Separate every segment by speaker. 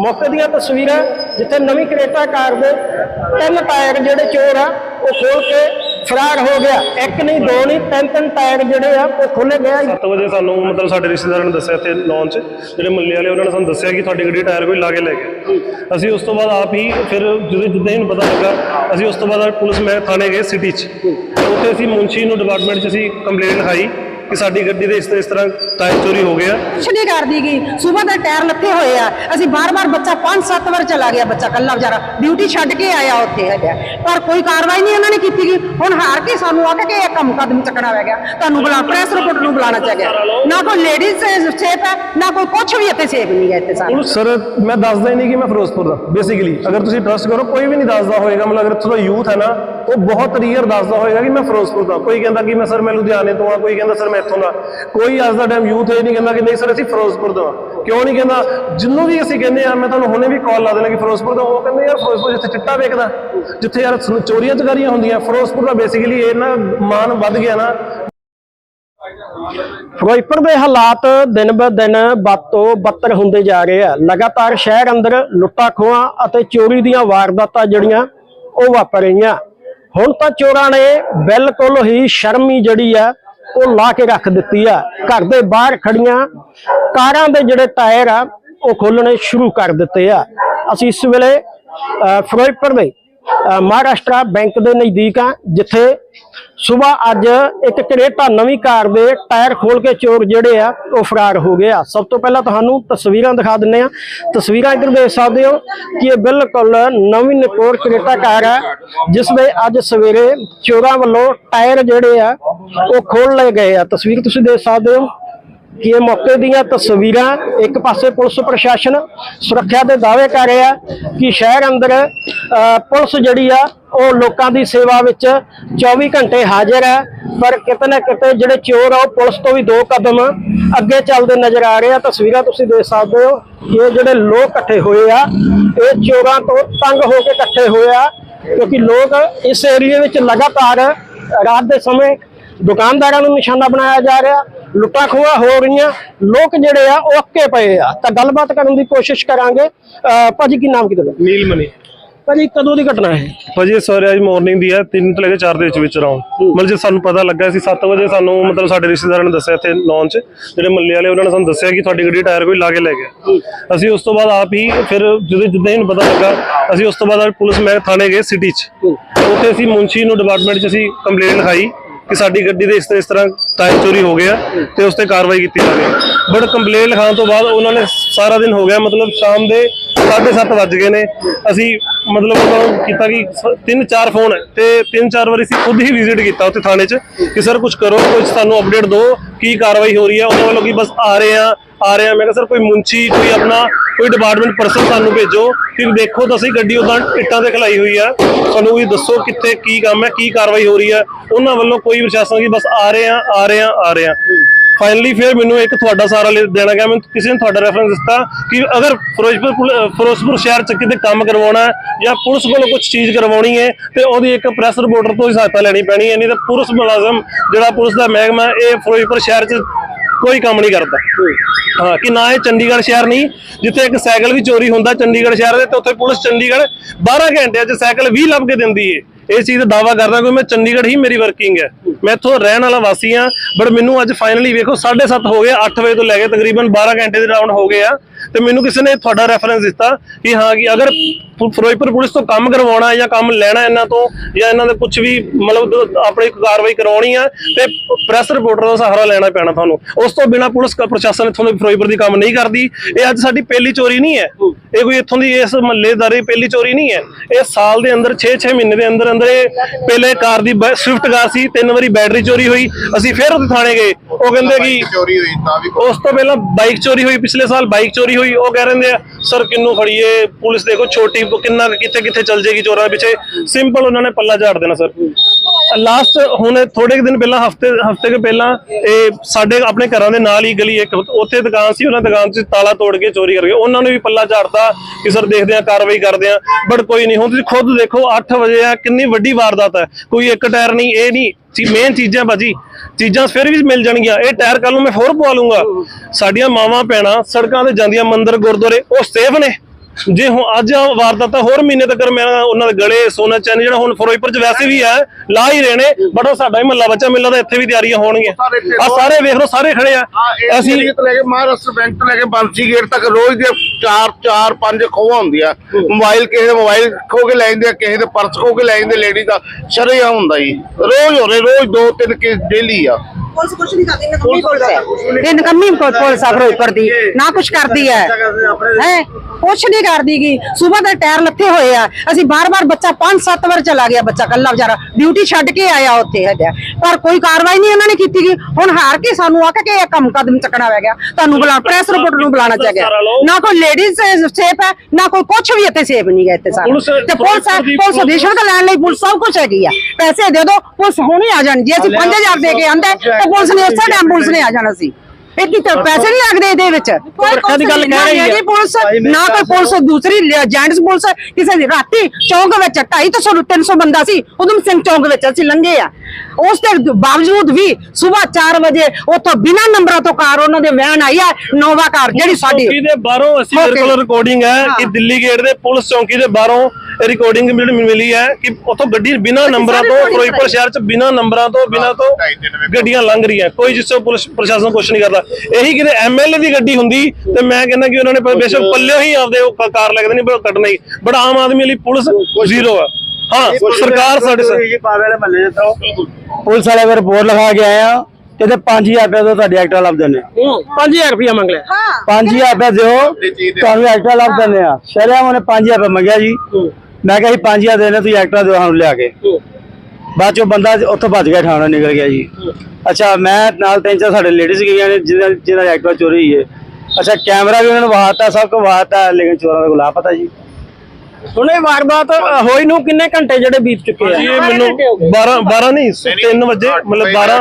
Speaker 1: ਮੌਕੇ ਦੀਆਂ ਤਸਵੀਰਾਂ ਜਿੱਥੇ ਨਵੀਂ ਕਰੇਟਾ ਕਾਰ ਦੇ ਤਿੰਨ ਟਾਇਰ ਜਿਹੜੇ ਚੋਰ ਆ, ਉਹ ਖੋਲ ਕੇ ਫਰਾਰ ਹੋ ਗਿਆ। ਇੱਕ ਨਹੀਂ, ਦੋ ਨਹੀਂ, ਤਿੰਨ ਤਿੰਨ ਟਾਇਰ ਜਿਹੜੇ ਆ, ਉਹ ਖੋਲੇ ਗਏ
Speaker 2: 7 ਵਜੇ ਸਾਨੂੰ ਮਤਲਬ ਸਾਡੇ ਰਿਸ਼ਤੇਦਾਰਾਂ ਨੇ ਦੱਸਿਆ ਇੱਥੇ ਲਾਂਚ ਜਿਹੜੇ ਮੁੱਲੇ ਵਾਲੇ, ਉਹਨਾਂ ਨੇ ਸਾਨੂੰ ਦੱਸਿਆ ਕਿ ਤੁਹਾਡੀ ਗੱਡੀ ਟਾਇਰ ਕੋਈ ਲਾ ਕੇ ਲੈ ਗਿਆ ਅਸੀਂ ਉਸ ਤੋਂ ਬਾਅਦ ਆਪ ਹੀ ਫਿਰ ਜਦੋਂ ਜਿੱਦਾਂ ਹੀ ਪਤਾ ਲੱਗਾ, ਅਸੀਂ ਉਸ ਤੋਂ ਬਾਅਦ ਪੁਲਿਸ ਮੈਂ ਥਾਣੇ ਗਏ ਸਿਟੀ 'ਚ। ਉੱਥੇ ਅਸੀਂ ਮੁੰਸ਼ੀ ਨੂੰ ਡਿਪਾਰਟਮੈਂਟ 'ਚ ਅਸੀਂ ਕੰਪਲੇਂਟ ਲਿਖਾਈ। ਕਿ ਸਾਡੀ ਗੱਡੀ ਦੇ ਇਸ ਤਰ੍ਹਾਂ ਇਸ ਤਰ੍ਹਾਂ ਟਾਇਰ ਚੋਰੀ ਹੋ ਗਿਆ
Speaker 3: ਕੁਛ ਨਹੀਂ ਕਰਦੀ ਗਈ। ਸਵੇਰ ਦੇ ਟਾਇਰ ਲੱਥੇ ਹੋਏ ਆ। ਅਸੀਂ ਬਾਰ-ਬਾਰ ਬੱਚਾ 5-7 ਵਾਰ ਚਲਾ ਗਿਆ ਬੱਚਾ ਕੱਲਾ ਵਿਚਾਰਾ। ਡਿਊਟੀ ਛੱਡ ਕੇ ਆਇਆ ਉੱਥੇ ਹੈਗਾ ਪਰ ਕੋਈ ਕਾਰਵਾਈ ਨਹੀਂ ਇਹਨਾਂ ਨੇ ਕੀਤੀ ਗਈ। ਹੁਣ ਹਾਰ ਕੇ ਸਾਨੂੰ ਆ ਕੇ ਇੱਕ ਮੁਕੱਦਮ ਚੱਕਣਾ ਪੈ ਗਿਆ। ਤੁਹਾਨੂੰ ਬੁਲਾ ਪ੍ਰੈਸ ਰਿਪੋਰਟ ਨੂੰ ਬੁਲਾਉਣਾ ਚਾਹੀਦਾ ਨਾ ਕੋਈ ਲੇਡੀਜ਼ ਸੇਫ ਹੈ ਨਾ ਕੋਈ ਕੁਛ ਵੀ ਇੱਥੇ ਸੇਫ ਨਹੀਂ ਹੈ ਇੱਥੇ ਸਾਰੇ।
Speaker 2: ਸਰ ਮੈਂ ਦੱਸਦਾ ਹੀ ਨਹੀਂ ਕਿ ਮੈਂ ਫਿਰੋਜ਼ਪੁਰ ਦਾ। ਬੇਸਿਕਲੀ ਅਗਰ ਤੁਸੀਂ ਟਰਸਟ ਕਰੋ ਕੋਈ ਵੀ ਨਹੀਂ ਦੱਸਦਾ ਹੋਏਗਾ। ਮਤਲਬ ਅਗਰ ਥੋੜਾ ਯੂਥ ਹੈ ਨਾ ਉਹ ਬਹੁਤ ਰੀਅਰ ਦੱਸਦਾ ਹੋਏਗਾ ਕਿ ਮੈਂ ਫਿਰੋਜ਼ਪੁਰ ਦਾ। ਕੋਈ ਕਹਿੰਦਾ ਕਿ ਮੈਂ ਸਰ ਮੈਂ ਲੁਧਿਆਣੇ ਤੋਂ ਆ, ਕੋਈ ਕਹਿੰਦਾ ਸਰ ਮੈਂ ਇੱਥੋਂ ਦਾ। ਕੋਈ ਅੱਜ ਦਾ ਟਾਈਮ ਯੂਥ ਇਹ ਨਹੀਂ ਕਹਿੰਦਾ ਕਿ ਨਹੀਂ ਸਰ ਅਸੀਂ ਫਿਰੋਜ਼ਪੁਰ ਤੋਂ ਆ। ਕਿਉਂ ਨਹੀਂ ਕਹਿੰਦਾ? ਜਿੰਨੂੰ ਵੀ ਅਸੀਂ ਕਹਿੰਦੇ ਆ, ਮੈਂ ਤੁਹਾਨੂੰ ਹੁਣੇ ਵੀ ਕਾਲ ਲਾ ਦੇਣਾ ਕਿ ਫਿਰੋਜ਼ਪੁਰ ਤੋਂ ਉਹ ਕਹਿੰਦੇ, ਯਾਰ ਫਿਰੋਜ਼ਪੁਰ ਜਿੱਥੇ ਚਿੱਟਾ ਵੇਖਦਾ, ਜਿੱਥੇ ਯਾਰ ਚੋਰੀਆਂ ਚਕਾਰੀਆਂ ਹੁੰਦੀਆਂ, ਫਿਰੋਜ਼ਪੁਰ ਦਾ ਬੇਸਿਕਲੀ ਇਹ ਨਾ ਮਾਨ ਵੱਧ ਗਿਆ ਨਾ।
Speaker 1: ਫਿਰੋਜ਼ਪੁਰ ਦੇ ਹਾਲਾਤ ਦਿਨ ਬ ਦਿਨ ਬਦ ਤੋਂ ਬੱਤਰ ਹੁੰਦੇ ਜਾ ਰਹੇ ਆ। ਲਗਾਤਾਰ ਸ਼ਹਿਰ ਅੰਦਰ ਲੁੱਟਾਂ ਖੋਹਾਂ ਅਤੇ ਚੋਰੀ ਦੀਆਂ ਵਾਰਦਾਤਾਂ ਜਿਹੜੀਆਂ, ਉਹ ਵਾਪਰ ਰਹੀਆਂ। ਹੁਣ ਤਾਂ ਚੋਰਾਂ ਨੇ ਬਿਲਕੁਲ ਹੀ ਸ਼ਰਮੀ ਜਿਹੜੀ ਆ, ਉਹ ਲਾ ਕੇ ਰੱਖ ਦਿੱਤੀ ਆ। ਘਰ ਦੇ ਬਾਹਰ ਖੜੀਆਂ, ਕਾਰਾਂ ਦੇ ਜਿਹੜੇ ਟਾਇਰ ਆ, ਉਹ ਖੋਲਣੇ ਸ਼ੁਰੂ ਕਰ ਦਿੱਤੇ ਆ। ਅਸੀਂ ਇਸ ਵੇਲੇ ਫਿਰੋਜ਼ਪੁਰ ਦੇ ਮਹਾਰਾਸ਼ਟਰਾ ਬੈਂਕ ਦੇ ਨਜ਼ਦੀਕ ਆ, ਜਿੱਥੇ ਸਵੇਰ ਅੱਜ ਇੱਕ ਕਰੇਟਾ ਨਵੀਂ ਕਾਰ ਦੇ ਟਾਇਰ ਖੋਲ ਕੇ ਚੋਰ ਜਿਹੜੇ ਆ, ਉਹ ਫਰਾਰ ਹੋ ਗਏ ਆ। ਸਭ ਤੋਂ ਪਹਿਲਾਂ ਤੁਹਾਨੂੰ ਤਸਵੀਰਾਂ ਦਿਖਾ ਦਿੰਨੇ ਆ। ਤਸਵੀਰਾਂ ਇੱਧਰ ਦੇਖ ਸਕਦੇ ਹੋ ਕਿ ਇਹ ਬਿਲਕੁਲ ਨਵੀਂ ਨਕੋਰ ਕਰੇਟਾ ਕਾਰ ਹੈ ਜਿਸ ਦੇ ਅੱਜ ਸਵੇਰੇ ਚੋਰਾਂ ਵੱਲੋਂ ਟਾਇਰ ਜਿਹੜੇ ਆ, ਉਹ ਖੋਲ ਲਏ ਗਏ ਆ। ਤਸਵੀਰ ਤੁਸੀਂ ਦੇਖ ਸਕਦੇ ਹੋ ਕਿ ਇਹ ਮੌਕੇ ਦੀਆਂ ਤਸਵੀਰਾਂ ਇੱਕ ਪਾਸੇ ਪੁਲਿਸ ਪ੍ਰਸ਼ਾਸਨ ਸੁਰੱਖਿਆ ਦੇ ਦਾਅਵੇ ਕਰ ਰਿਹਾ ਕਿ ਸ਼ਹਿਰ ਅੰਦਰ ਪੁਲਿਸ ਜਿਹੜੀ ਆ, ਉਹ ਲੋਕਾਂ ਦੀ ਸੇਵਾ ਵਿੱਚ 24 ਘੰਟੇ ਹਾਜ਼ਰ ਹੈ। ਪਰ ਕਿਤੇ ਨਾ ਕਿਤੇ ਜਿਹੜੇ ਚੋਰ ਆ, ਉਹ ਪੁਲਿਸ ਤੋਂ ਵੀ ਦੋ ਕਦਮ ਅੱਗੇ ਚੱਲਦੇ ਨਜ਼ਰ ਆ ਰਹੇ ਆ। ਤਸਵੀਰਾਂ ਤੁਸੀਂ ਦੇਖ ਸਕਦੇ ਹੋ ਕਿ ਇਹ ਜਿਹੜੇ ਲੋਕ ਇਕੱਠੇ ਹੋਏ ਆ, ਇਹ ਚੋਰਾਂ ਤੋਂ ਤੰਗ ਹੋ ਕੇ ਇਕੱਠੇ ਹੋਏ ਆ, ਕਿਉਂਕਿ ਲੋਕ ਇਸ ਏਰੀਏ ਵਿੱਚ ਲਗਾਤਾਰ ਰਾਤ ਦੇ ਸਮੇਂ ਦੁਕਾਨਦਾਰਾਂ ਨੂੰ ਨਿਸ਼ਾਨਾ ਬਣਾਇਆ ਜਾ ਰਿਹਾ। ਲੁੱਟਾਂ ਖੋਹਾਂ ਹੋ ਰਹੀਆਂ। ਲੋਕ ਜਿਹੜੇ ਆ ਉਹ ਅੱਕੇ ਪਏ ਆ। ਤਾਂ ਗੱਲਬਾਤ ਕਰਨ ਦੀ ਕੋਸ਼ਿਸ਼ ਕਰਾਂਗੇ। ਭਾਜੀ ਕੀ ਨਾਮ ਕੀ ਤੁਹਾਡਾ?
Speaker 2: ਨੀਲ ਮਨੀ
Speaker 1: ਭਾਜੀ ਕਦੋਂ ਦੀ ਘਟਨਾ ਹੈ
Speaker 2: ਭਾਜੀ ਸਵੇਰੇ ਅੱਜ ਮਾਰਨਿੰਗ ਦੀ ਹੈ 3 ਤੋਂ ਲੈ ਕੇ 4 ਦੇ ਵਿੱਚ ਵਿੱਚ ਰਾਉਂਡ ਮਤਲਬ ਜੇ ਸਾਨੂੰ ਪਤਾ ਲੱਗਾ ਸੀ 7 ਵਜੇ ਸਾਨੂੰ ਮਤਲਬ ਸਾਡੇ ਰਿਸ਼ਤੇਦਾਰਾਂ ਨੇ ਦੱਸਿਆ ਇੱਥੇ ਲਾਂਚ ਜਿਹੜੇ ਮੱਲੇ ਵਾਲੇ ਉਹਨਾਂ ਨੇ ਸਾਨੂੰ ਦੱਸਿਆ ਕਿ ਤੁਹਾਡੀ ਗੱਡੀ ਟਾਇਰ ਕੋਈ ਲਾ ਕੇ ਲੈ ਗਿਆ। ਅਸੀਂ ਉਸ ਤੋਂ ਬਾਅਦ ਆਪ ਹੀ ਫਿਰ ਜਦੋਂ ਜਿੱਦਾਂ ਹੀ ਪਤਾ ਲੱਗਾ ਅਸੀਂ ਉਸ ਤੋਂ ਬਾਅਦ ਪੁਲਿਸ ਮੈਂ ਥਾਣੇ ਗਏ ਸਿਟੀ 'ਚ। ਉੱਥੇ ਅਸੀਂ ਮੁੰਸ਼ੀ ਨੂੰ ਡਿਪਾਰਟਮੈਂਟ 'ਚ ਅਸੀਂ ਕੰਪਲੇਂਟ ਲਿਖਾਈ। ਕਿ ਸਾਡੀ ਗੱਡੀ ਦੇ ਇਸ ਤਰ੍ਹਾਂ ਇਸ ਤਰ੍ਹਾਂ ਟਾਇਰ ਚੋਰੀ ਹੋ ਗਿਆ ਤੇ ਉਸ ਤੇ ਕਾਰਵਾਈ ਕੀਤੀ ਜਾਵੇ ਬਟ ਕੰਪਲੇਂਟ ਲਿਖਾਉਣ ਤੋਂ ਬਾਅਦ ਉਹਨਾਂ ਨੇ ਸਾਰਾ ਦਿਨ ਹੋ ਗਿਆ, ਮਤਲਬ ਸ਼ਾਮ ਦੇ 7:30 ਵੱਜ ਗਏ ਨੇ। ਅਸੀਂ ਮਤਲਬ ਉਹਨਾਂ ਨੂੰ ਕੀਤਾ ਕਿ ਤਿੰਨ ਚਾਰ ਫੋਨ ਤੇ ਤਿੰਨ ਚਾਰ ਵਾਰੀ ਅਸੀਂ ਖੁਦ ਹੀ ਵਿਜ਼ਿਟ ਕੀਤਾ ਉੱਥੇ ਥਾਣੇ 'ਚ ਕਿ ਸਰ ਕੁਝ ਕਰੋ ਕੁਝ ਸਾਨੂੰ ਅਪਡੇਟ ਦਿਓ, ਕੀ ਕਾਰਵਾਈ ਹੋ ਰਹੀ ਹੈ। ਉਹਨਾਂ ਵੱਲੋਂ ਕਿ ਬਸ ਆ ਰਹੇ ਆ ਆ ਰਹੇ ਆ ਮੈਂ ਕਿਹਾ, ਸਰ, ਕੋਈ ਮੁੰਚੀ ਕੋਈ ਆਪਣਾ, ਕੋਈ ਡਿਪਾਰਟਮੈਂਟ ਪਰਸਨ ਸਾਨੂੰ ਭੇਜੋ। ਕਿ ਦੇਖੋ ਤਾਂ ਸਹੀ ਗੱਡੀ ਉਦਾਂ ਇੱਟਾਂ ਤੇ ਖਲਾਈ ਹੋਈ ਆ ਸਾਨੂੰ ਵੀ ਦੱਸੋ ਕਿੱਥੇ ਕੀ ਕੰਮ ਹੈ, ਕੀ ਕਾਰਵਾਈ ਹੋ ਰਹੀ ਹੈ। ਉਹਨਾਂ ਵੱਲੋਂ ਕੋਈ ਪ੍ਰਸ਼ਾਸਨ ਕਿ ਬਸ ਆ ਰਹੇ ਆ ਆ ਰਹੇ ਆ ਆ ਰਹੇ ਆ ਫਾਈਨਲੀ ਫਿਰ ਮੈਨੂੰ ਇੱਕ ਤੁਹਾਡਾ ਸਾਰਾ ਲੈ- ਦੇਣਾ ਗਿਆ। ਮੈਨੂੰ ਕਿਸੇ ਨੇ ਤੁਹਾਡਾ ਰੈਫਰੈਂਸ ਦਿੱਤਾ ਕਿ ਅਗਰ ਫਿਰੋਜ਼ਪੁਰ ਪੁਲ- ਫਿਰੋਜ਼ਪੁਰ ਸ਼ਹਿਰ ਚ ਕਿਤੇ ਕੰਮ ਕਰਵਾਉਣਾ ਜਾਂ ਪੁਲਿਸ ਕੋਲੋਂ ਕੁਝ ਚੀਜ਼ ਕਰਵਾਉਣੀ ਹੈ, ਤੇ ਉਹਦੀ ਇੱਕ ਪ੍ਰੈਸ ਰਿਪੋਰਟਰ ਤੋਂ ਹੀ ਸਹਾਇਤਾ ਲੈਣੀ ਪੈਣੀ ਹੈ। ਨਹੀਂ ਤਾਂ ਪੁਲਿਸ ਮੁਲਾਜ਼ਮ, ਜਿਹੜਾ ਪੁਲਿਸ ਦਾ ਮਹਿਕਮਾ ਇਹ ਫਿਰੋਜ਼ਪੁਰ ਸ਼ਹਿਰ ਚ ਕੋਈ ਕੰਮ ਨਹੀਂ ਕਰਦਾ। ਹਾਂ, ਕਿ ਨਾ ਇਹ ਚੰਡੀਗੜ੍ਹ ਸ਼ਹਿਰ ਨਹੀਂ, ਜਿੱਥੇ ਇੱਕ ਸਾਈਕਲ ਵੀ ਚੋਰੀ ਹੁੰਦਾ ਚੰਡੀਗੜ੍ਹ ਸ਼ਹਿਰ ਦੇ, ਤੇ ਉੱਥੇ ਪੁਲਿਸ ਚੰਡੀਗੜ੍ਹ 12 ਘੰਟਿਆਂ 'ਚ ਸਾਈਕਲ ਵੀ ਲੱਭ ਕੇ ਦਿੰਦੀ ਏ। ਇਸ ਚੀਜ਼ ਦਾ ਦਾਵਾ ਕਰਦਾ ਕਿ ਮੈਂ ਚੰਡੀਗੜ੍ਹ ਹੀ ਮੇਰੀ ਵਰਕਿੰਗ ਹੈ। ਮੈਂ ਇੱਥੋਂ ਰਹਿਣ ਵਾਲਾ ਵਾਸੀ ਆ ਬਟ ਮੈਨੂੰ ਅੱਜ ਫਾਈਨਲੀ ਵੇਖੋ 7:30 ਹੋ ਗਏ 8 ਵਜੇ ਤੋਂ ਲੈ ਕੇ ਤਕਰੀਬਨ 12 ਘੰਟੇ ਦੇ ਰਾਉਂਡ ਹੋ ਗਏ ਆ, ਤੇ ਮੈਨੂੰ ਕਿਸੇ ਨੇ ਤੁਹਾਡਾ ਰੈਫਰੈਂਸ ਦਿੱਤਾ ਕਿ ਹਾਂ ਕਿ ਅਗਰ ਫਿਰੋਜ਼ਪੁਰ ਪੁਲਿਸ ਤੋਂ ਕੰਮ ਕਰਵਾਉਣਾ ਜਾਂ ਕੰਮ ਲੈਣਾ ਇਹਨਾਂ ਤੋਂ ਜਾਂ ਇਹਨਾਂ ਦੇ ਕੁਝ ਵੀ ਮਤਲਬ ਆਪਣੀ ਕਾਰਵਾਈ ਕਰਵਾਉਣੀ ਆ ਤੇ ਪ੍ਰੈਸ ਰਿਪੋਰਟਰ ਦਾ ਸਹਾਰਾ ਲੈਣਾ ਪੈਣਾ ਤੁਹਾਨੂੰ। ਉਸ ਤੋਂ ਬਿਨਾ ਪੁਲਿਸ ਪ੍ਰਸ਼ਾਸਨ ਇੱਥੋਂ ਦੇ ਫਿਰੋਜ਼ਪੁਰ ਦੀ ਕੰਮ ਨਹੀਂ ਕਰਦੀ। ਇਹ ਅੱਜ ਸਾਡੀ ਪਹਿਲੀ ਚੋਰੀ ਨਹੀਂ ਹੈ। ਇਹ ਕੋਈ ਇੱਥੋਂ ਦੀ ਇਸ ਮਹੱਲੇਦਾਰੀ ਪਹਿਲੀ ਚੋਰੀ ਨਹੀਂ ਹੈ। ਇਹ ਸਾਲ ਦੇ ਅੰਦਰ 6-6 ਮਹੀਨੇ ਦੇ ਅੰਦਰ ਅੰਦਰ ਇਹ ਪਹਿਲੇ ਕਾਰ ਦੀ ਸਵਿਫਟ ਕਾਰ ਸੀ ਤਿੰਨ ਵਾਰੀ ਬੈਟਰੀ ਚੋਰੀ ਹੋਈ। ਅਸੀਂ ਫਿਰ ਉੱਥੇ ਥਾਣੇ ਗਏ। ਉਹ ਕਹਿੰਦੇ ਕਿ
Speaker 4: ਚੋਰੀ ਹੋਈ ਤਾਂ ਵੀ
Speaker 2: ਉਸ ਤੋਂ ਪਹਿਲਾਂ ਬਾਈਕ ਚੋਰੀ ਹੋਈ ਪਿਛਲੇ ਸਾਲ ਬਾਈਕ ਚੋਰੀ ਹੋਈ। ਉਹ ਕਹਿ ਰਹੇ ਆ ਸਰ ਕਿੰਨੂੰ ਫੜੀਏ? ਪੁਲਿਸ ਦੇਖੋ ਛੋਟੀ ਕਿੰਨਾ ਕਿੱਥੇ ਕਿੱਥੇ ਚੱਲ ਜੇਗੀ ਚੋਰਾਂ ਦੇ ਪਿੱਛੇ? ਸਿੰਪਲ ਉਹਨਾਂ ਨੇ ਪੱਲਾ ਝਾੜ ਦੇਣਾ ਸਰ ਲਾਸਟ ਹੁਣ ਥੋੜੇ ਦਿਨ ਪਹਿਲਾਂ, ਹਫ਼ਤੇ ਹਫ਼ਤੇ ਕੇ ਪਹਿਲਾਂ ਇਹ ਸਾਡੇ ਆਪਣੇ ਘਰਾਂ ਦੇ ਨਾਲ ਹੀ ਗਲੀ ਇੱਕ, ਉੱਥੇ ਦੁਕਾਨ ਸੀ, ਉਹਨਾਂ ਦੁਕਾਨ 'ਚ ਤਾਲਾ ਤੋੜ ਕੇ ਚੋਰੀ ਕਰ ਗਏ ਉਹਨਾਂ ਨੇ ਵੀ ਪੱਲਾ ਝਾੜਤਾ ਕਿ ਸਰ ਦੇਖਦੇ ਆ ਕਾਰਵਾਈ ਕਰਦੇ ਆ ਬਟ ਕੋਈ ਨਹੀਂ, ਹੁਣ ਤੁਸੀਂ ਖੁਦ ਦੇਖੋ 8 ਵਜੇ ਆ, ਕਿੰਨੀ ਵੱਡੀ ਵਾਰਦਾਤ ਹੈ। ਕੋਈ ਇੱਕ ਟਾਇਰ ਨਹੀਂ, ਇਹ ਨਹੀਂ। ਮੇਨ ਚੀਜ਼ਾਂ ਭਾਜੀ, ਚੀਜ਼ਾਂ ਫਿਰ ਵੀ ਮਿਲ ਜਾਣਗੀਆਂ। ਇਹ ਟਾਇਰ ਕੱਲ ਨੂੰ ਮੈਂ ਹੋਰ ਪਵਾ ਲੂੰਗਾ। ਸਾਡੀਆਂ ਮਾਵਾਂ, ਭੈਣਾਂ ਸੜਕਾਂ ਤੇ ਜਾਂਦੀਆਂ ਮੰਦਿਰ, ਗੁਰਦੁਆਰੇ, ਉਹ ਸੇਫ ਨੇ। ਜੇ ਹੁਣ ਅੱਜ ਆ ਵਾਰਦਾਤ ਹੋਰ ਮਹੀਨੇ ਤੱਕ ਮੈਂ ਉਹਨਾਂ ਦੇ ਗਲੇ ਸੋਨਾ ਚੈਨ ਜਿਹੜਾ ਹੁਣ ਫਿਰੋਜ਼ਪੁਰ ਚ ਵੈਸੇ ਵੀ ਹੈ ਲਾ ਹੀ ਰਹੇ ਨੇ ਬਟ ਉਹ ਸਾਡਾ ਹੀ ਮਹੱਲਾ ਬੱਚਾ ਮਿਲਦਾ ਤਾਂ ਇੱਥੇ ਵੀ ਤਿਆਰੀਆਂ ਹੋਣਗੀਆਂ। ਆ ਸਾਰੇ ਵੇਖ ਲਓ ਸਾਰੇ ਖੜੇ ਆ।
Speaker 4: ਅਸੀਂ ਲੈ ਕੇ ਮਹਾਰਾਸ਼ਟਰ ਬੈਂਕ ਤੋਂ ਲੈ ਕੇ ਬੰਸੀ ਗੇਟ ਤੱਕ ਰੋਜ਼ ਦੇ 4 4 5 ਖੋਹਾਂ ਹੁੰਦੀਆਂ। ਮੋਬਾਈਲ ਕਿਸੇ ਦੇ ਮੋਬਾਈਲ ਖੋ ਕੇ ਲੈ ਜਾਂਦੇ ਕਿਸੇ ਦੇ ਪਰਸ ਖੋ ਕੇ ਲੈ ਜਾਂਦੇ ਲੇਡੀ ਦਾ ਸ਼ਰੇਆਮ ਹੁੰਦਾ ਜੀ। ਰੋਜ਼ ਹੋ ਰਹੇ ਰੋਜ਼ ਦੋ ਤਿੰਨ ਕੇਸ ਡੇਲੀ ਆ।
Speaker 3: ਪੁਲਿਸ ਕੁਛ ਨਹੀਂ ਕਰਦੀ ਨਕਮੀ ਪੁਲਿਸ ਹੈ ਇਹ ਨਕਮੀ ਪੁਲਿਸ ਆ ਫਿਰੋਜ਼ਪੁਰ ਦੀ ਨਾ ਕੁਛ ਕਰਦੀ ਹੈ। ਹੈ? ਕੁਛ ਨਹੀਂ ਕਰਦੀਗੀ। ਸਵੇਰ ਦੇ ਟਾਇਰ ਲੱਥੇ ਹੋਏ ਆ। ਅਸੀਂ ਬਾਰ-ਬਾਰ ਬੱਚਾ 5-7 ਵਾਰ ਚਲਾ ਗਿਆ ਬੱਚਾ ਕੱਲਾ ਵਿਚਾਰਾ। ਡਿਊਟੀ ਛੱਡ ਕੇ ਆਇਆ ਉੱਥੇ ਹੈਗਾ। ਪਰ ਕੋਈ ਕਾਰਵਾਈ ਨਹੀਂ ਉਹਨਾਂ ਨੇ ਕੀਤੀ ਗੀ। ਹੁਣ ਹਾਰ ਕੇ ਸਾਨੂੰ ਆ ਕੇ ਇਹ ਕੰਮ ਕਦਮ ਚੱਕਣਾ ਪੈ ਗਿਆ। ਤੁਹਾਨੂੰ ਬੁਲਾ ਪ੍ਰੈਸ ਰਿਪੋਰਟ ਨੂੰ ਬੁਲਾਉਣਾ ਚਾਹੀਦਾ ਨਾ ਕੋਈ ਲੇਡੀਜ਼ ਸੇਫ ਹੈ ਨਾ ਕੋਈ ਕੁਛ ਵੀ ਇੱਥੇ ਸੇਫ ਨਹੀਂ ਹੈ ਇੱਥੇ ਸਾਰਾ। ਤੇ ਪੁਲਿਸ ਪੁਲਿਸ ਰਿਸ਼ਵਤ ਲੈਣ ਲਈ ਪੁਲਿਸ ਸਭ ਕੁਝ ਹੈਗੀ ਆ। ਪੈਸੇ ਦੇ ਦਿਓ ਪੁਲਿਸ ਹੁਣੇ ਆ ਜਾਣ। ਜੇ ਅਸੀਂ 5000 ਦੇ ਕੇ ਆਂਦੇ ਤੇ ਪੁਲਿਸ ਨੇ ਉਸੇ ਟਾਈਮ ਪੁਲਿਸ ਨੇ ਆ ਜਾਣਾ ਸੀ। ਇਹ ਕੀ ਤਾਂ ਪੈਸੇ ਨਹੀਂ ਲੱਗਦੇ ਇਹਦੇ ਵਿੱਚ? ਕੋਈ
Speaker 1: ਧੋਖਾ ਦੀ ਗੱਲ ਕਹਿ ਰਹੀ ਹੈ।
Speaker 3: ਜੀ ਪੁਲਿਸ ਨਾ ਕੋਈ ਪੁਲਿਸ ਦੂਸਰੀ ਜੈਂਟਸ ਪੁਲਿਸ ਕਿਸੇ ਦੀ ਰਾਤੀ ਚੌਂਕ ਵਿੱਚ 250 300 ਬੰਦਾ ਸੀ ਉਦਮ ਸਿੰਘ ਚੌਂਕ ਵਿੱਚ ਅਸੀਂ ਲੰਘੇ ਆ। ਉਸ ਦੇ ਬਾਵਜੂਦ ਵੀ ਸਵੇਰ 4 ਵਜੇ ਉੱਥੋਂ ਬਿਨਾਂ ਨੰਬਰਾਂ ਤੋਂ ਕਾਰ ਉਹਨਾਂ ਦੇ ਵੈਨ ਆਈ ਹੈ ਨੋਵਾ ਕਾਰ ਜਿਹੜੀ ਸਾਡੀ
Speaker 2: ਚੌਂਕੀ ਦੇ ਬਾਹਰੋਂ ਅਸੀਂ ਮੇਰੇ ਕੋਲ ਰਿਕਾਰਡਿੰਗ ਹੈ ਕਿ ਦਿੱਲੀ ਗੇਟ ਦੇ ਪੁਲਿਸ ਚੌਂਕੀ ਦੇ ਬਾਹਰੋਂ ਰਿਕਾਰਡਿੰਗ ਜਿਹੜੀ ਮਿਲੀ ਹੈ ਕਿ ਉੱਥੋਂ ਗੱਡੀ ਬਿਨਾਂ ਨੰਬਰਾਂ ਤੋਂ ਫਿਰੋਜ਼ਪੁਰ ਸ਼ਹਿਰ ਚ ਬਿਨਾਂ ਨੰਬਰਾਂ ਤੋਂ ਬਿਨਾਂ ਤੋਂ ਗੱਡੀਆਂ ਲੰਘ ਰਹੀਆਂ। ਕੋਈ ਜਿਸ ਤੋਂ ਪੁਲਿਸ ਪ੍ਰਸ਼ਾਸਨ ਕੁਝ ਨਹੀਂ ਕਰਦਾ। ਇਹੀ ਕਿਤੇ ਐਮਐਲਏ ਦੀ ਗੱਡੀ ਹੁੰਦੀ ਤੇ ਮੈਂ ਕਹਿੰਦਾ ਕਿ ਉਹਨਾਂ ਨੇ ਬੇਸ਼ੱਕ ਪੱਲਿਓ ਹੀ ਆਪਦੇ ਉਹ ਕਾਰ ਲੱਗਦੇ ਨਹੀਂ ਪਰ ਕੱਢਣਾ ਹੀ। ਬਟ ਆਮ ਆਦਮੀ ਲਈ ਪੁਲਿਸ ਜ਼ੀਰੋ ਆ। ਹਾਂ ਸਰਕਾਰ ਸਾਡੇ
Speaker 5: ਪੁਲਿਸ ਵਾਲੇ ਫਿਰ ਰਿਪੋਰਟ ਲਿਖਾ ਕੇ ਆਏ ਆ ਕਹਿੰਦੇ 5000 ਰੁਪਏ ਤੋਂ ਤੁਹਾਡੀ ਐਕਟਰ ਲੱਭ ਦਿੰਦੇ
Speaker 1: 5000 ਰੁਪਇਆ ਮੰਗ ਲਿਆ।
Speaker 5: 5000 ਰੁਪਏ ਦਿਓ ਤੁਹਾਨੂੰ ਐਕਟਰ ਲੱਭ ਦਿੰਦੇ ਆ। ਸ਼ਰਿਆਮ ਉਹਨੇ 5000 ਰੁਪਏ ਮੰਗਿਆ ਜੀ। ਮੈਂ ਕਿਹਾ ਜੀ 5000 ਦੇਣੇ ਤੁਸੀਂ ਐਕਟਰ ਦਿਓ ਸਾਨੂੰ ਲਿਆ ਕੇ। ਬਾਅਦ ਚੋਂ ਬੰਦਾ ਉੱਥੋਂ ਭੱਜ ਗਿਆ ਠਾਣਾ ਨਿਕਲ ਗਿਆ ਜੀ। ਅੱਛਾ ਮੈਂ ਨਾਲ ਤਿੰਨ ਚਾਰ ਸਾਡੇ ਲੇਡੀਜ਼ ਗਈਆਂ ਨੇ ਜਿਹਨਾਂ ਜਿਹਨਾਂ ਐਕਟਰ ਚੋਰੀ ਹੋਈ ਹੈ। ਅੱਛਾ ਕੈਮਰਾ ਵੀ ਉਹਨਾਂ ਨੂੰ ਵਹਾਤਾ ਸਭ ਕੁਝ ਵਹਾਤਾ ਲੇਕਿਨ ਚੋਰਾਂ ਦਾ ਗੁਲਾਬ ਪਤਾ ਜੀ।
Speaker 1: ਹੁਣ ਇਹ ਵਾਰਦਾਤ ਹੋਈ ਨੂੰ ਕਿੰਨੇ ਘੰਟੇ ਜਿਹੜੇ ਬੀਤ ਚੁੱਕੇ ਆ?
Speaker 2: ਜੀ ਇਹ ਮੈਨੂੰ 12 12 ਨਹੀਂ 3 ਵਜੇ ਮਤਲਬ 12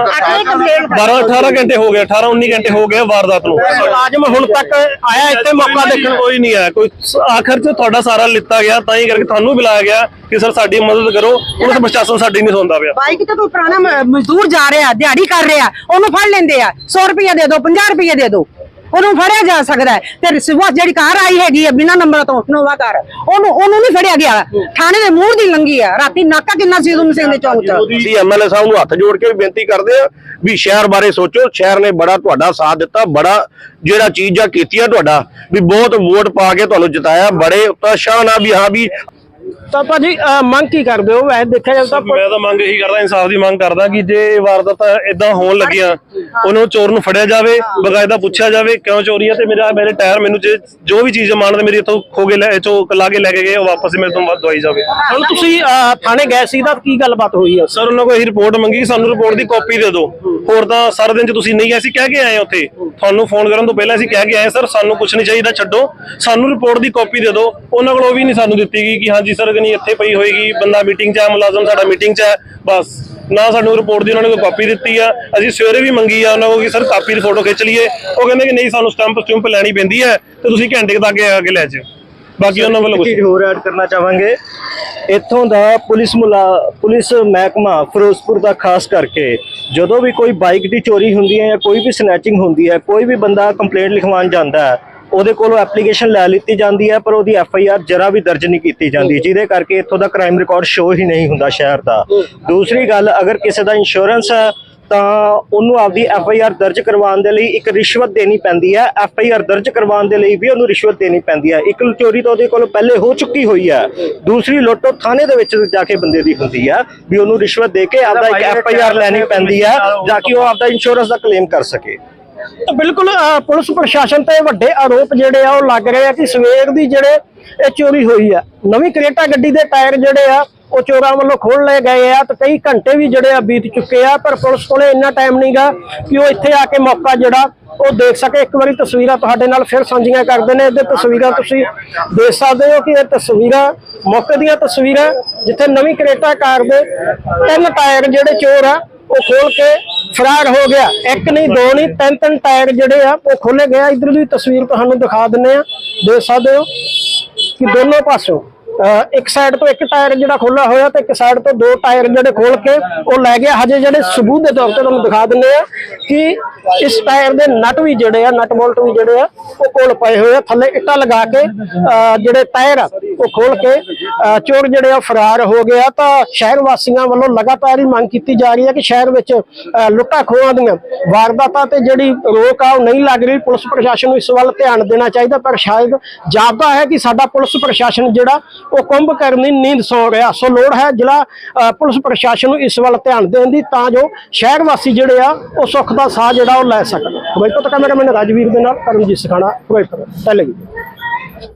Speaker 2: 12 18 ਘੰਟੇ ਹੋ ਗਏ 18 19 ਘੰਟੇ ਹੋ ਗਏ ਵਾਰਦਾਤ ਨੂੰ।
Speaker 1: ਮੁਲਾਜ਼ਮ ਹੁਣ ਤੱਕ ਆਇਆ ਇੱਥੇ ਮੌਕਾ ਦੇਖਣ?
Speaker 2: ਕੋਈ ਨਹੀਂ ਆਇਆ। ਕੋਈ ਆਖਰ ਚ ਤੁਹਾਡਾ ਸਾਰਾ ਲਿੱਤਾ ਗਿਆ ਤਾਂ ਹੀ ਕਰਕੇ ਤੁਹਾਨੂੰ ਬੁਲਾਇਆ ਗਿਆ ਕਿ ਸਰ ਸਾਡੀ ਮਦਦ ਕਰੋ। ਪੁਲਿਸ ਪ੍ਰਸ਼ਾਸਨ ਸਾਡੀ ਨਹੀਂ ਸੁਣਦਾ ਪਿਆ।
Speaker 3: ਬਾਈਕ ਤੇ ਕੋਈ ਪੁਰਾਣਾ ਮਜ਼ਦੂਰ ਜਾ ਰਿਹਾ ਦਿਹਾੜੀ ਕਰ ਰਿਹਾ ਉਹਨੂੰ ਫੜ ਲੈਂਦੇ ਆ। 100 ਰੁਪਏ ਦੇ ਦਿਓ 50 ਰੁਪਏ ਦੇ ਦਿਓ। ਉਹਨੂੰ ਫੜਿਆ ਜਾ ਸਕਦਾ ਹੈ। ਤੇ ਸਵੇਰ ਜਿਹੜੀ ਕਾਰ ਆਈ ਹੈਗੀ ਆ ਬਿਨਾਂ ਨੰਬਰ ਤੋਂ, ਨੋਵਾ ਕਾਰ, ਉਹਨੂੰ ਉਹਨੂੰ ਨਹੀਂ ਫੜਿਆ ਗਿਆ। ਥਾਣੇ ਦੇ ਮੂਹਰ ਦੀ ਲੰਗੀ ਆ। ਰਾਤੀ ਨਾਕਾ ਕਿੰਨਾ ਸੀ ਉਦਮ ਸਿੰਘ ਦੇ ਚੌਂਕ 'ਚ?
Speaker 4: ਅਸੀਂ ਐਮਐਲਏ ਸਾਹਿਬ ਨੂੰ ਹੱਥ ਜੋੜ ਕੇ ਬੇਨਤੀ ਕਰਦੇ ਆ ਵੀ ਸ਼ਹਿਰ ਬਾਰੇ ਸੋਚੋ। ਸ਼ਹਿਰ ਨੇ ਬੜਾ ਤੁਹਾਡਾ ਸਾਥ ਦਿੱਤਾ, ਬੜਾ ਜਿਹੜਾ ਚੀਜ਼ਾਂ ਕੀਤੀਆਂ ਤੁਹਾਡਾ, ਵੀ ਬਹੁਤ ਵੋਟ ਪਾ ਕੇ ਤੁਹਾਨੂੰ ਜਿਤਾਇਆ। ਬੜੇ ਉਤਸ਼ਾਹ ਨਾਲ ਵੀ ਹਾਂ ਵੀ
Speaker 1: ਤਾਂ ਭਾਜੀ ਅ, ਮੰਗ ਕੀ ਕਰਦੇ ਹੋ? ਵੈਸੇ ਦੇਖਿਆ ਜਾਵੇ ਤਾਂ
Speaker 2: ਮੈਂ ਤਾਂ ਮੰਗ ਇਹੀ ਕਰਦਾ ਇਨਸਾਫ ਦੀ ਮੰਗ ਕਰਦਾ ਕਿ ਜੇ ਇਹ ਵਾਰਦਾਤ ਇਦਾਂ ਹੋਣ ਲੱਗੀਆਂ ਉਹਨੂੰ ਚੋਰ ਨੂੰ ਫੜਿਆ ਜਾਵੇ ਬਕਾਇਦਾ ਪੁੱਛਿਆ ਜਾਵੇ ਕਿਉਂ ਚੋਰੀ ਹੈ ਤੇ ਮੇਰਾ ਮੇਰੇ ਟਾਇਰ ਮੈਨੂੰ ਜੇ ਜੋ ਵੀ ਚੀਜ਼ ਮਾਨਦ ਮੇਰੀ ਇੱਥੋਂ ਖੋ ਕੇ ਲੈ ਚੋ ਲਾ ਕੇ ਲੈ ਕੇ ਗਏ ਉਹ ਵਾਪਸ ਮੇਰੇ ਤੋਂ ਦਵਾਈ ਜਾਵੇ।
Speaker 1: ਹੁਣ ਤੁਸੀਂ ਥਾਣੇ ਗਏ ਸੀ ਤਾਂ ਕੀ ਗੱਲਬਾਤ ਹੋਈ ਆ?
Speaker 2: ਸਰ ਉਹਨਾਂ ਕੋਲ ਇਹੀ ਰਿਪੋਰਟ ਮੰਗੀ ਕਿ ਸਾਨੂੰ ਰਿਪੋਰਟ ਦੀ ਕਾਪੀ ਦੇ ਦਿਓ। ਹੋਰ ਤਾਂ ਸਾਰਾ ਦਿਨ ਚ ਤੁਸੀਂ ਨਹੀਂ ਆਏ ਸੀ ਕਹਿ ਕੇ ਆਏ ਉੱਥੇ। ਤੁਹਾਨੂੰ ਫੋਨ ਕਰਨ ਤੋਂ ਪਹਿਲਾਂ ਅਸੀਂ ਕਹਿ ਕੇ ਆਏ ਸਰ ਸਾਨੂੰ ਕੁਝ ਨਹੀਂ ਚਾਹੀਦਾ ਛੱਡੋ। ਸਾਨੂੰ ਰਿਪੋਰਟ ਦੀ ਕਾਪੀ ਦੇ ਦਿਓ। ਉਹਨਾਂ ਕੋਲ ਉਹ ਵੀ ਨਹੀਂ ਸਾਨੂੰ ਦਿੱਤੀ ਗਈ ਕਿ ਹਾਂਜੀ ਸਰ ਨਹੀਂ ਇੱਥੇ ਪਈ ਹੋਏਗੀ। ਬੰਦਾ ਮੀਟਿੰਗ 'ਚ ਹੈ ਮੁਲਾਜ਼ਮ ਸਾਡਾ ਮੀਟਿੰਗ 'ਚ ਹੈ ਬਸ। ਨਾ ਸਾਨੂੰ ਰਿਪੋਰਟ ਦੀ ਉਹਨਾਂ ਨੇ ਕੋਈ ਕਾਪੀ ਦਿੱਤੀ ਆ। ਅਸੀਂ ਸਵੇਰੇ ਵੀ ਮੰਗੀ ਆ ਉਹਨਾਂ ਕੋਲ ਕਿ, ਸਰ ਕਾਪੀ ਦੀ ਫੋਟੋ ਖਿੱਚ ਲਈਏ। ਉਹ ਕਹਿੰਦੇ ਕਿ ਨਹੀਂ, ਸਾਨੂੰ ਸਟੰਪ ਸਟੰਪ ਲੈਣੀ ਪੈਂਦੀ ਹੈ ਤੇ ਤੁਸੀਂ ਘੰਟੇ ਤੱਕ ਆ ਕੇ ਲੈ ਜਾਓ ਬਾਕੀ ਉਹਨਾਂ ਵੱਲੋਂ ਕੁਛ
Speaker 5: ਹੋਰ ਐਡ ਕਰਨਾ ਚਾਹਾਂਗੇ। ਇੱਥੋਂ ਦਾ ਪੁਲਿਸ ਮੁਲਾ, ਪੁਲਿਸ ਮਹਿਕਮਾ ਫਿਰੋਜ਼ਪੁਰ ਦਾ ਖਾਸ ਕਰਕੇ, ਜਦੋਂ ਵੀ ਕੋਈ ਬਾਈਕ ਦੀ ਚੋਰੀ ਹੁੰਦੀ ਹੈ ਜਾਂ ਕੋਈ ਵੀ ਸਨੈਚਿੰਗ ਹੁੰਦੀ ਹੈ, ਕੋਈ ਵੀ ਬੰਦਾ ਕੰਪਲੇਂਟ ਲਿਖਵਾਉਣ ਜਾਂਦਾ ਹੈ ਉਹਦੇ ਕੋਲੋਂ ਐਪਲੀਕੇਸ਼ਨ ਲੈ ਲਿੱਤੀ ਜਾਂਦੀ ਹੈ ਪਰ ਉਹਦੀ ਐਫ ਆਈ ਆਰ ਜਰਾ ਵੀ ਦਰਜ ਨਹੀਂ ਕੀਤੀ ਜਾਂਦੀ ਜਿਹਦੇ ਕਰਕੇ ਇੱਥੋਂ ਦਾ ਕ੍ਰਾਈਮ ਰਿਕਾਰਡ ਸ਼ੋ ਹੀ ਨਹੀਂ ਹੁੰਦਾ ਸ਼ਹਿਰ ਦਾ। ਦੂਸਰੀ ਗੱਲ ਅਗਰ ਕਿਸੇ ਦਾ ਇੰਸ਼ੋਰੈਂਸ ਹੈ ਤਾਂ ਉਹਨੂੰ ਆਪਦੀ ਐਫ ਆਈ ਆਰ ਦਰਜ ਕਰਵਾਉਣ ਦੇ ਲਈ ਇੱਕ ਰਿਸ਼ਵਤ ਦੇਣੀ ਪੈਂਦੀ ਹੈ। ਐਫ ਆਈ ਆਰ ਦਰਜ ਕਰਵਾਉਣ ਦੇ ਲਈ ਵੀ ਉਹਨੂੰ ਰਿਸ਼ਵਤ ਦੇਣੀ ਪੈਂਦੀ ਹੈ। ਇੱਕ ਚੋਰੀ ਤਾਂ ਉਹਦੇ ਕੋਲ ਪਹਿਲੇ ਹੋ ਚੁੱਕੀ ਹੋਈ ਹੈ। ਦੂਸਰੀ ਲੁੱਟ ਉਹ ਥਾਣੇ ਦੇ ਵਿੱਚ ਜਾ ਕੇ ਬੰਦੇ ਦੀ ਹੁੰਦੀ ਹੈ ਵੀ ਉਹਨੂੰ ਰਿਸ਼ਵਤ ਦੇ ਕੇ ਆਪਦਾ ਇੱਕ ਐਫ ਆਈ ਆਰ ਲੈਣੀ ਪੈਂਦੀ ਹੈ ਤਾਂ ਕਿ ਉਹ ਆਪਦਾ ਇੰਸ਼ੋਰੈਂਸ ਦਾ ਕਲੇਮ ਕਰ ਸਕੇ।
Speaker 1: ਤਾਂ ਬਿਲਕੁਲ ਪੁਲਿਸ ਪ੍ਰਸ਼ਾਸਨ ਤੇ ਵੱਡੇ ਆਰੋਪ ਜਿਹੜੇ ਆ, ਉਹ ਲੱਗ ਰਹੇ ਆ ਕਿ ਸਵੇਰ ਦੀ ਜਿਹੜੇ ਇਹ ਚੋਰੀ ਹੋਈ ਆ। ਨਵੀਂ ਕਰੇਟਾ ਗੱਡੀ ਦੇ ਟਾਇਰ ਜਿਹੜੇ ਆ, ਉਹ ਚੋਰਾਂ ਵੱਲੋਂ ਖੋਲ ਲਏ ਗਏ ਆ ਤੇ ਕਈ ਘੰਟੇ ਵੀ ਜਿਹੜੇ ਆ ਬੀਤ ਚੁੱਕੇ ਆ, ਪਰ ਪੁਲਿਸ ਕੋਲੇ ਇੰਨਾ ਟਾਈਮ ਨਹੀਂਗਾ ਕਿ ਉਹ ਇੱਥੇ ਆ ਕੇ ਮੌਕਾ ਜਿਹੜਾ, ਉਹ ਦੇਖ ਸਕੇ। ਇੱਕ ਵਾਰੀ ਤਸਵੀਰਾਂ ਤੁਹਾਡੇ ਨਾਲ ਫਿਰ ਸਾਂਝੀਆਂ ਕਰਦੇ ਨੇ। ਇਹਦੇ ਤਸਵੀਰਾਂ ਤੁਸੀਂ ਦੇਖ ਸਕਦੇ ਹੋ ਕਿ ਇਹ ਤਸਵੀਰਾਂ, ਮੌਕੇ ਦੀਆਂ ਤਸਵੀਰਾਂ, ਜਿੱਥੇ ਨਵੀਂ ਕਰੇਟਾ ਕਾਰ ਦੇ ਤਿੰਨ ਟਾਇਰ ਜਿਹੜੇ ਚੋਰ ਆ ਉਹ ਖੋਲ ਕੇ ਫਰਾਰ ਹੋ ਗਿਆ। ਇੱਕ ਨਹੀਂ, ਦੋ ਨਹੀਂ, ਤਿੰਨ ਤਿੰਨ ਟਾਇਰ ਜਿਹੜੇ ਆ, ਉਹ ਖੋਲੇ ਗਏ ਆ। ਇਧਰ ਦੀ ਤਸਵੀਰ ਤੁਹਾਨੂੰ ਦਿਖਾ ਦਿੰਨੇ ਆ। ਦੇਖ ਸਕਦੇ ਹੋ ਕਿ ਦੋਨੋਂ ਪਾਸੋਂ ਇੱਕ ਸਾਈਡ ਤੋਂ ਇੱਕ ਟਾਇਰ ਜਿਹੜਾ ਖੋਲਾ ਹੋਇਆ ਤੇ ਇੱਕ ਸਾਈਡ ਤੋਂ ਦੋ ਟਾਇਰ ਜਿਹੜੇ ਖੋਲ ਕੇ ਉਹ ਲੈ ਗਿਆ। ਹਜੇ ਜਿਹੜੇ ਸਬੂਤ ਦੇ ਤੌਰ ਤੇ ਤੁਹਾਨੂੰ ਦਿਖਾ ਦਿੰਦੇ ਆ ਕਿ ਇਸ ਟਾਇਰ ਦੇ ਨਟ ਵੀ ਜਿਹੜੇ ਆ ਨਟ ਬੋਲਟ ਵੀ ਜਿਹੜੇ ਆ, ਉਹ ਕੋਲ ਪਏ ਹੋਏ ਆ। ਥੱਲੇ ਇੱਟਾਂ ਲਗਾ ਕੇ ਜਿਹੜੇ ਟਾਇਰ ਆ ਉਹ ਖੋਲ ਕੇ ਚੋਰ ਜਿਹੜੇ ਆ ਫਰਾਰ ਹੋ ਗਏ ਆ। ਤਾਂ ਸ਼ਹਿਰ ਵਾਸੀਆਂ ਵੱਲੋਂ ਲਗਾਤਾਰ ਹੀ ਮੰਗ ਕੀਤੀ ਜਾ ਰਹੀ ਹੈ ਕਿ ਸ਼ਹਿਰ ਵਿੱਚ, ਅਹ, ਲੁੱਟਾਂ ਖੋਹਾਂ ਦੀਆਂ ਵਾਰਦਾਤਾਂ ਤੇ ਜਿਹੜੀ ਰੋਕ ਆ ਉਹ ਨਹੀਂ ਲੱਗ ਰਹੀ। ਪੁਲਿਸ ਪ੍ਰਸ਼ਾਸਨ ਨੂੰ ਇਸ ਵੱਲ ਧਿਆਨ ਦੇਣਾ ਚਾਹੀਦਾ, ਪਰ ਸ਼ਾਇਦ ਜਾਪਦਾ ਹੈ ਕਿ ਸਾਡਾ ਪੁਲਿਸ ਪ੍ਰਸ਼ਾਸਨ ਜਿਹੜਾ ਉਹ ਕੁੰਭ ਕਰਨੀ ਨੀਂਦ ਸੌ ਰਿਹਾ ਸੋ ਲੋੜ ਹੈ ਜ਼ਿਲ੍ਹਾ ਪੁਲਿਸ ਪ੍ਰਸ਼ਾਸਨ ਨੂੰ ਇਸ ਵੱਲ ਧਿਆਨ ਦੇਣ ਦੀ ਤਾਂ ਜੋ ਸ਼ਹਿਰ ਵਾਸੀ ਜਿਹੜੇ ਆ, ਉਹ ਸੁੱਖ ਦਾ ਸਾਹ ਜਿਹੜਾ ਉਹ ਲੈ ਸਕਣ। ਫਿਰੋਜ਼ਪੁਰ ਤੋਂ ਕੈਮਰਾਮੈਨ ਰਾਜਵੀਰ ਦੇ ਨਾਲ ਕਰਮਜੀਤ ਸਖਾਣਾ ਫਿਰੋਜ਼ਪੁਰ ਟੈਲੀਵਿਜ਼ਨ